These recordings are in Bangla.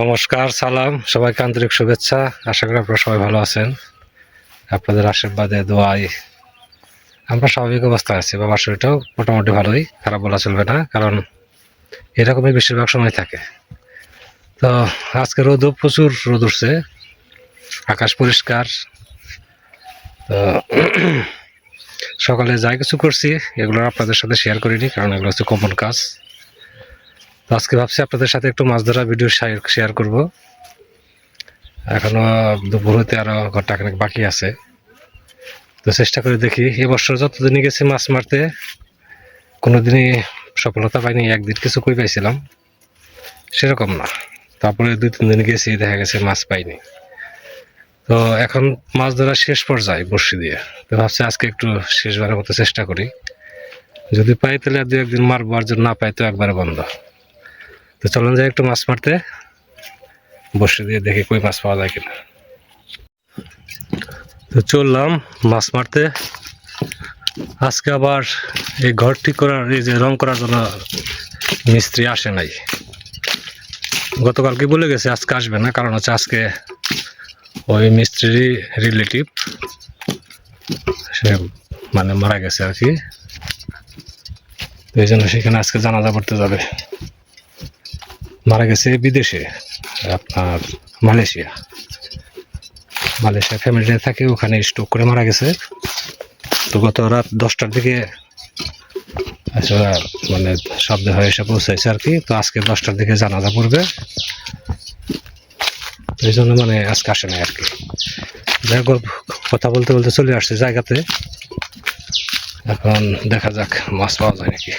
নমস্কার, সালাম, সবাইকে আন্তরিক শুভেচ্ছা। আশা করি আপনারা সবাই ভালো আছেন। আপনাদের আশীর্বাদে দোয়াই আমরা স্বাভাবিক অবস্থায় আছি। বাবার শরীরটাও মোটামুটি ভালোই, খারাপ বলা চলবে না, কারণ এরকমই বেশিরভাগ সময় থাকে। তো আজকে রোদও প্রচুর, রোদ উঠছে, আকাশ পরিষ্কার। তো সকালে যা কিছু করছি, এগুলো আপনাদের সাথে শেয়ার করিনি, কারণ এগুলো হচ্ছে কমন কাজ। আজকে ভাবছি আপনাদের সাথে একটু মাছ ধরা ভিডিও শেয়ার করব। এখনও দুপুর হতে আরও ঘণ্টা খানেক বাকি আছে। তো চেষ্টা করে দেখি এবছর যতদিনই গেছি মাছ মারতে, কোনোদিনই সফলতা পাইনি, একদিন কিছু কই পাইছিলাম। সেরকম না। তারপরে দুই, তিন দিন গেছি, দেখা গেছে মাছ পাইনি। তো এখন মাছ ধরা শেষ পর্যায়ে বর্ষি দিয়ে। তো ভাবছি আজকে একটু শেষবারের মতো চেষ্টা করি। যদি পাই তাহলে দু একদিন মারবো, আর যদি না পাই তো একবারে বন্ধ। তো চলুন যাই একটু মাছ মারতে। বসে দিয়ে দেখি কই মাছ পাওয়া যায় কিনা। তো চললাম মাছ মারতে। আজকে আবার এই ঘর ঠিক করার, এই যে রং করার জন্য মিস্ত্রি আসে নাই। গতকালকে বলে গেছে আজকে আসবে না, কারণ হচ্ছে আজকে ওই মিস্ত্রির রিলেটিভ সে মানে মারা গেছে আর কি। এই জন্য সেখানে আজকে জানাজা করতে যাবে। মারা গেছে বিদেশে, আপনার মালয়েশিয়া। মালয়েশিয়া ফ্যামিলিতে থাকে, ওখানে স্ট্রোক করে মারা গেছে। তো গত রাত দশটার দিকে আসলে মানে শব্দ হয়ে এসে পৌঁছাইছে আর কি। তো আজকে দশটার দিকে জানাজা পড়বে। এই জন্য মানে আজকে আসে নাই আর কি। কথা বলতে বলতে চলে আসছে জায়গাতে। এখন দেখা যাক, মাছ পাওয়া যায় নাকি।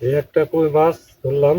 এই একটা কই মাছ ধরলাম।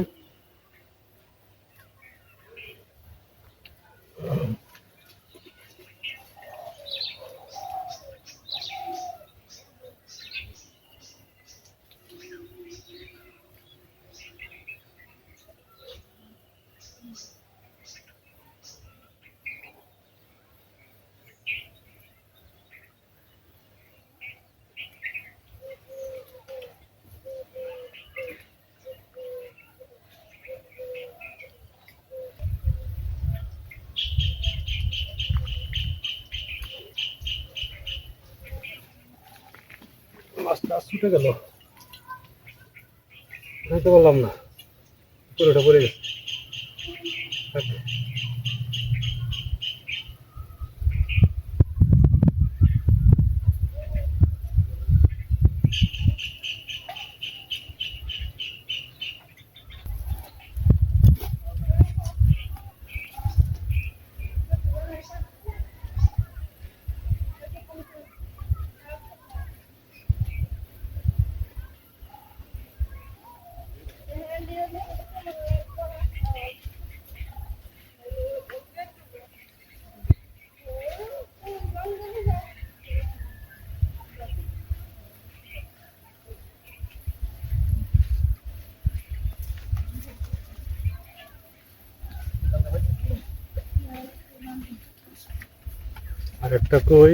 মাছটা ছুটে গেল। বুঝতে পারলাম না। পুরোটা পড়ে গেছে। আর একটা কই?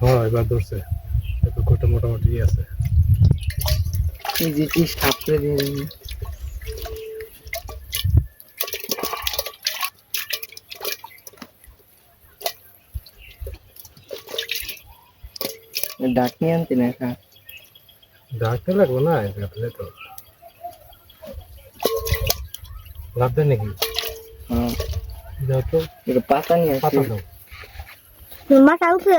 হ্যাঁ মোটামুটি আছে। এই যে সাপ করে দিয়ে ডাকনি আনতে না খা ডাকতে লাগবো না ডাকলে তো। লাভ দেয় নাকি? হ্যাঁ। যাও তো। এটা পাতা নিয়ে পাতা দাও। মাথা উঠে।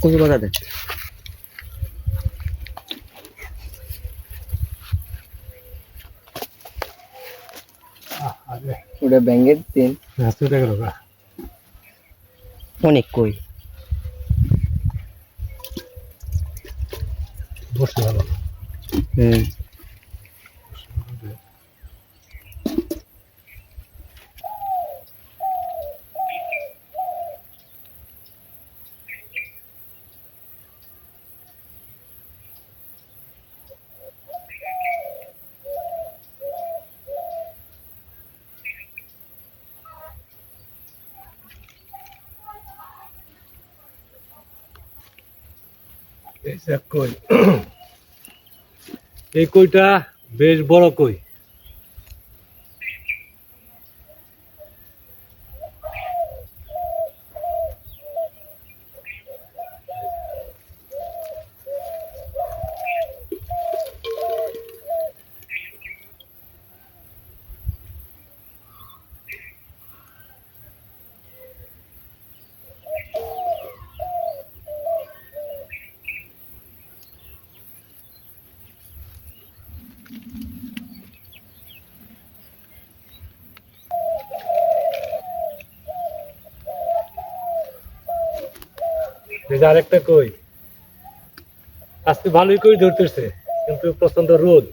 কোথায় পাতা দেয় ওটা ব্যাঙ্গের তেল। গা। অনেক কই। বসতে ভালো হুম এই কই? এই কইটা বেশ বড় কই। এই আরেকটা কই? আজকে ভালোই কই ধরতেছে, কিন্তু প্রচণ্ড রোদ।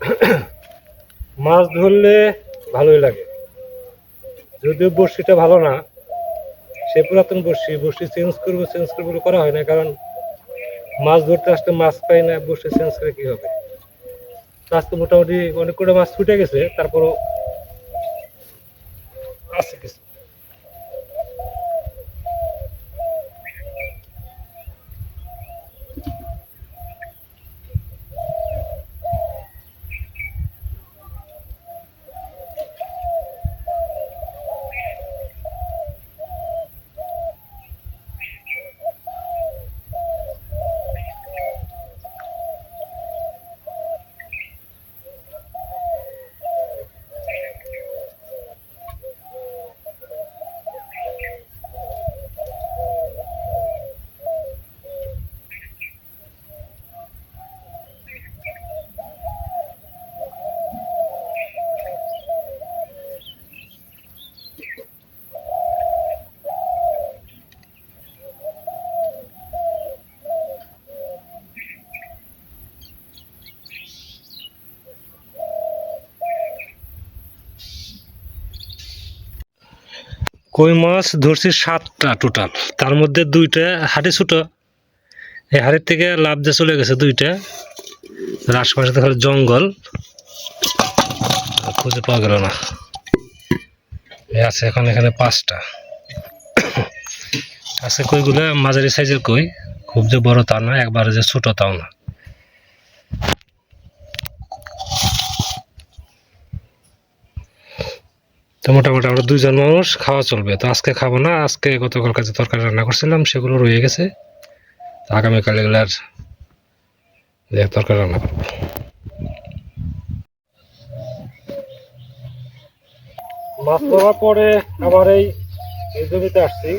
মাছ ধরলে ভালোই লাগে। যদিও বড়শিটা ভালো না, সে পুরাতন বড়শি বড়শি চেঞ্জ করব চেঞ্জ করব করা হয় না, কারণ মাছ ধরতে আসতে মাছ পাই না, বড়শি চেঞ্জ করে কি হবে? তো আজকে মোটামুটি অনেক করে মাছ ছুটে গেছে তারপরও আছে কিছু। কই মাছ ধরছি সাতটা টোটাল তার মধ্যে দুইটা হাড়ি ছোট। এই হাড়ির থেকে লাভ দিয়ে চলে গেছে দুইটা। আশেপাশে খালি জঙ্গল। খুঁজে পাওয়া গেল না। আছে এখন এখানে পাঁচটা। আছে কইগুলো মাঝারি সাইজের কই। খুব যে বড় তা না, একবারে যে ছোট তাও না। তো মোটামুটি আমরা দুইজন মানুষ, খাওয়া চলবে। তো আজকে খাব না, আজকে গতকাল কাছে তরকারি রান্না করছিলাম সেগুলো রয়ে গেছে। তো আগামীকাল যে তরকারি রান্না করব। মাছ ধরার পরে আবার এই জমিতে আসছি।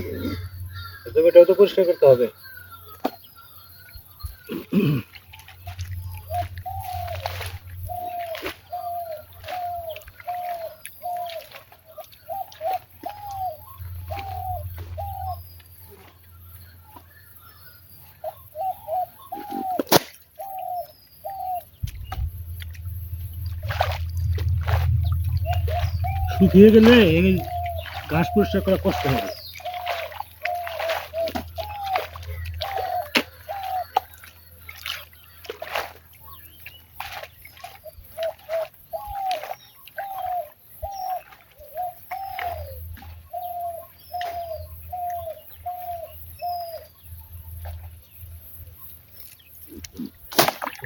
জমিটাও তো পরিষ্কার করতে হবে। শুকিয়ে গেলে এই ঘাস পরিষ্কার করা কষ্ট হবে।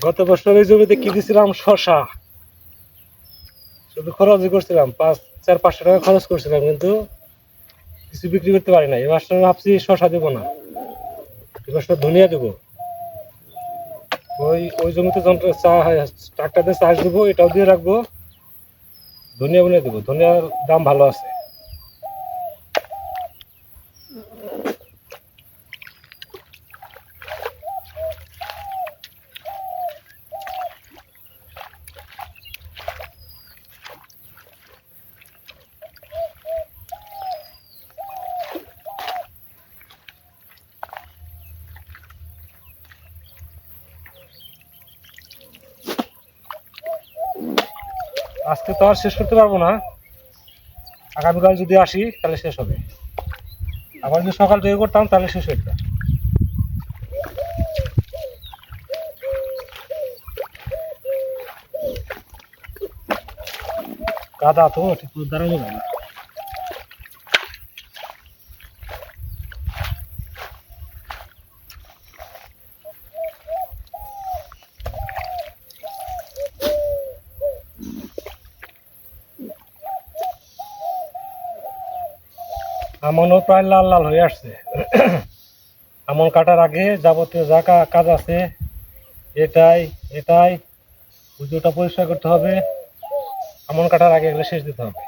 গত বছর এই জমিতে কি দিছিলাম? শশা শুধু খরচই করছিলাম, পাঁচ, চার, পাঁচশো টাকা খরচ করছিলাম, কিন্তু কিছু বিক্রি করতে পারি না এবার ভাবছি শশা দেবো না। এবার ধনিয়া দেবো। ওই ওই জমিতে যন্ত্র চা ট্রাক্টর দিয়ে চাষ দেবো, এটাও দিয়ে রাখব। ধনিয়া বনিয়া দেবো। ধনিয়ার দাম ভালো আছে। তো আর শেষ করতে পারব না। আগামীকাল যদি আসি, তাহলে শেষ হবে। আবার যদি সকাল থেকে করতাম, তাহলে শেষ হইতো। কাদা তো, ঠিক দাঁড়ানো যায় না। আমনও প্রায় লাল লাল হয়ে আসছে। আমন কাটার আগে যাবতীয় যা কাজ আছে, এটাই এটাই পুজোটা পরিষ্কার করতে হবে। আমন কাটার আগে এগুলো শেষ দিতে হবে।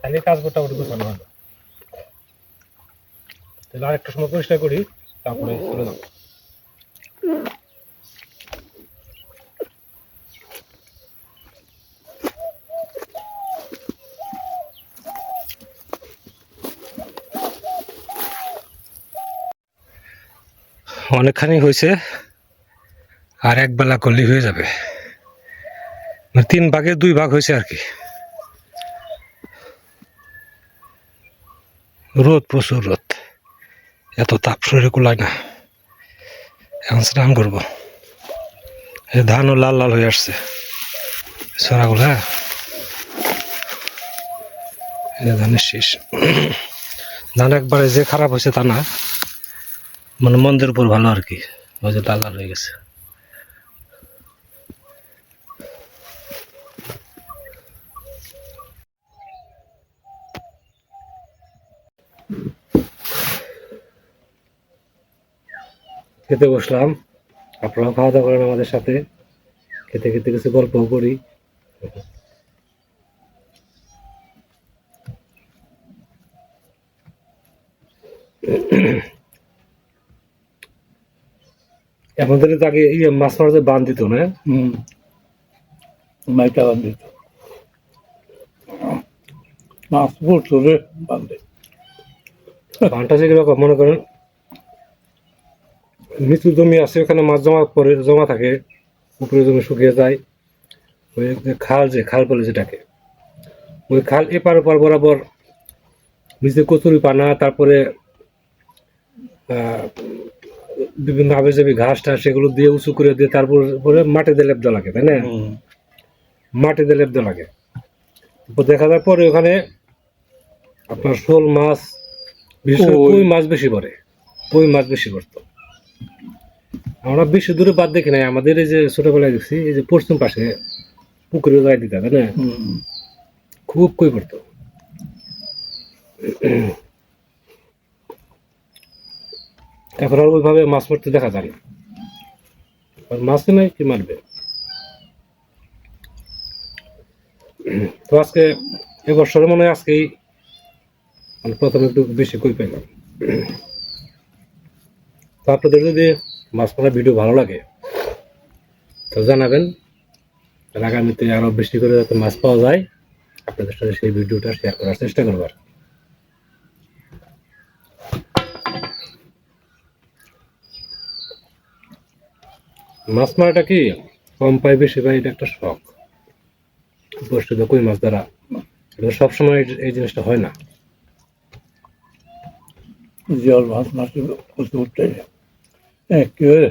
তাহলে কাজ মোটামুটি গোছানো হবে। তাহলে আরেকটা সময় পরিষ্কার করি, তারপরে চলে যাব অনেকখানি হয়েছে, আর এক বেলা করলেই হয়ে যাবে। মানে তিন ভাগে দুই ভাগ হয়েছে আর কি। রোদ, প্রচুর রোদ। এত তাপ শরীরে কুলায় না। এখন স্নান করব। ধানও লাল লাল হয়ে আসছে। সরাগুলো হ্যাঁ? ধানের শেষ। ধান একবারে যে খারাপ হয়েছে তা না। মানে মন্দের উপর ভালো আর কি। ওই যে হয়ে গেছে। খেতে বসলাম। আপনারাও খাওয়া দাওয়া করেন আমাদের সাথে। খেতে খেতে কিছু গল্পও করি। আমাদের তো আগে ইয়ে মাছ মারা যে বান দিত না? হুম। মাইটা বান্ধে তো মাছ পড়তো রে বান্ধে বানটা যে কীরকম মনে করেন? নিচু জমি আছে ওখানে মাছ জমা পড়ে জমা থাকে উপরে জমি শুকিয়ে যায়। ওই যে খাল যে খাল বলে যেটাকে। ওই খাল এপার ওপার বরাবর নিচে কচুরি পানা তারপরে আহ, বিভিন্ন আবেজাবি ঘাস টাস এগুলো দিয়ে উঁচু করে দিয়ে তারপর পরে মাটিতে লেপ দেওয়া লাগে তাই না? মাটিতে লেপ দেওয়া লাগে। দেখা যায় পরে ওখানে আপনার শোল মাছ বিশেষ কই মাছ বেশি পড়ে কই মাছ বেশি পড়তো। আমরা বেশি দূরে বাদ দেখি নাই আমাদের এই যে ছোটবেলায় দেখছি এই যে পশ্চিম পাশে পুকুরে গায়ে দিতে তাই না? খুব কই পড়তো। এখন আর ওইভাবে মাছ পড়তে দেখা যায় না। আর মাছই নাই, কি মারবে? তো আজকে এবছরে মনে হয় আজকেই মানে প্রথমে একটু বেশি কই পেলাম তো আপনাদের যদি মাছ মারা ভিডিও ভালো লাগে, তো জানাবেন। আগামীতে আরও বেশি করে যাতে মাছ পাওয়া যায়, আপনাদের সাথে সেই ভিডিওটা শেয়ার করার চেষ্টা করবার মাছ মারাটা কি? কম পাই বেশি পাই এটা একটা শখ। উপস্থিত কই মাছ দ্বারা এটা সবসময় এই- জিনিসটা হয় না। জল মাছ করতে একেবারে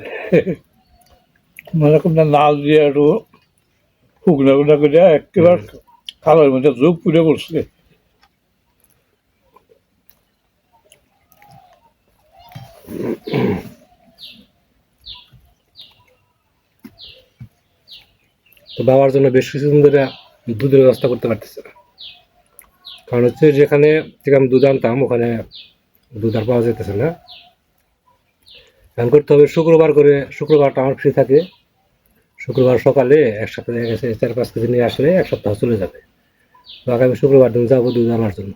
মানে কোনো নাল দিয়ে একটু শুকনা গুঁড়া করে একেবারে খালের মধ্যে যোগ পুড়ে পড়ছে। তো বাবার জন্য বেশ কিছুদিন ধরে দুধের ব্যবস্থা করতে পারতেছে না। কারণ হচ্ছে যেখানে থেকে আমি দুধ আনতাম, ওখানে দুধ আর পাওয়া যেতেছে না। এখন করতে হবে শুক্রবার করে, শুক্রবারটা আমার ফ্রি থাকে। শুক্রবার সকালে দেখা গেছে, চার পাঁচ কেজি নিয়ে আসলে এক সপ্তাহ চলে যাবে। তো আগামী শুক্রবার দিন যাব দুধ আনার জন্য।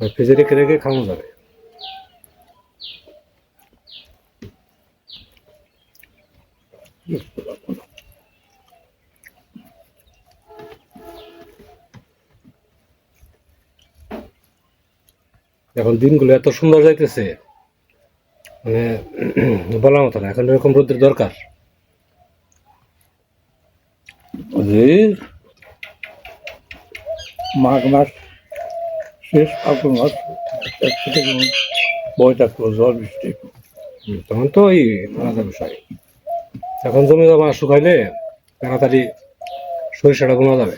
ফ্রিজে রেখে রেখে খাওয়ানো যাবে। এখন দিনগুলো এত সুন্দর যাইতেছে মানে বলার মতো না এখন এরকম রোদের দরকার। মাঘ মাস শেষ ফাল্গুন মাস বয় থাকল ঝড় বৃষ্টি। তখন তো ওই আলাদা বিষয়। এখন জমি জমা শুকাইলে তাড়াতাড়ি সরিষাটা বোনা যাবে।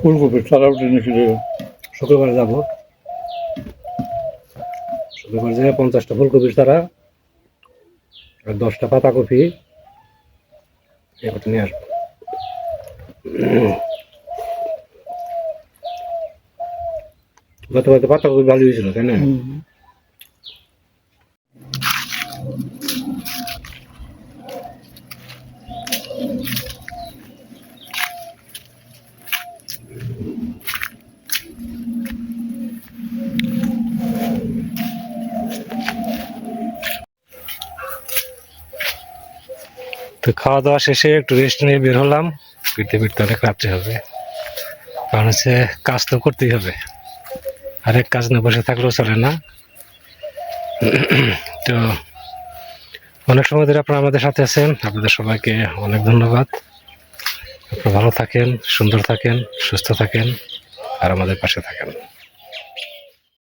ফুলকপির চারা উঠে নিয়েছিল শুক্রবারে যাব। শুক্রবার যাই পঞ্চাশটা ফুলকপির চারা আর দশটা পাতাকপি। এবার নিয়ে আসব। গতবার পাতাকপি ভালো হয়েছিল তাই না? তো খাওয়া দাওয়া শেষে একটু রেস্ট নিয়ে বের হলাম। ফিরতে ফিরতে অনেক রাত্রে হবে। কারণ হচ্ছে কাজ তো করতেই হবে। আরেক কাজ না বসে থাকলেও চলে না। তো অনেক সময় ধরে আপনারা আমাদের সাথে আছেন। আপনাদের সবাইকে অনেক ধন্যবাদ। আপনারা ভালো থাকেন, সুন্দর থাকেন, সুস্থ থাকেন, আর আমাদের পাশে থাকেন।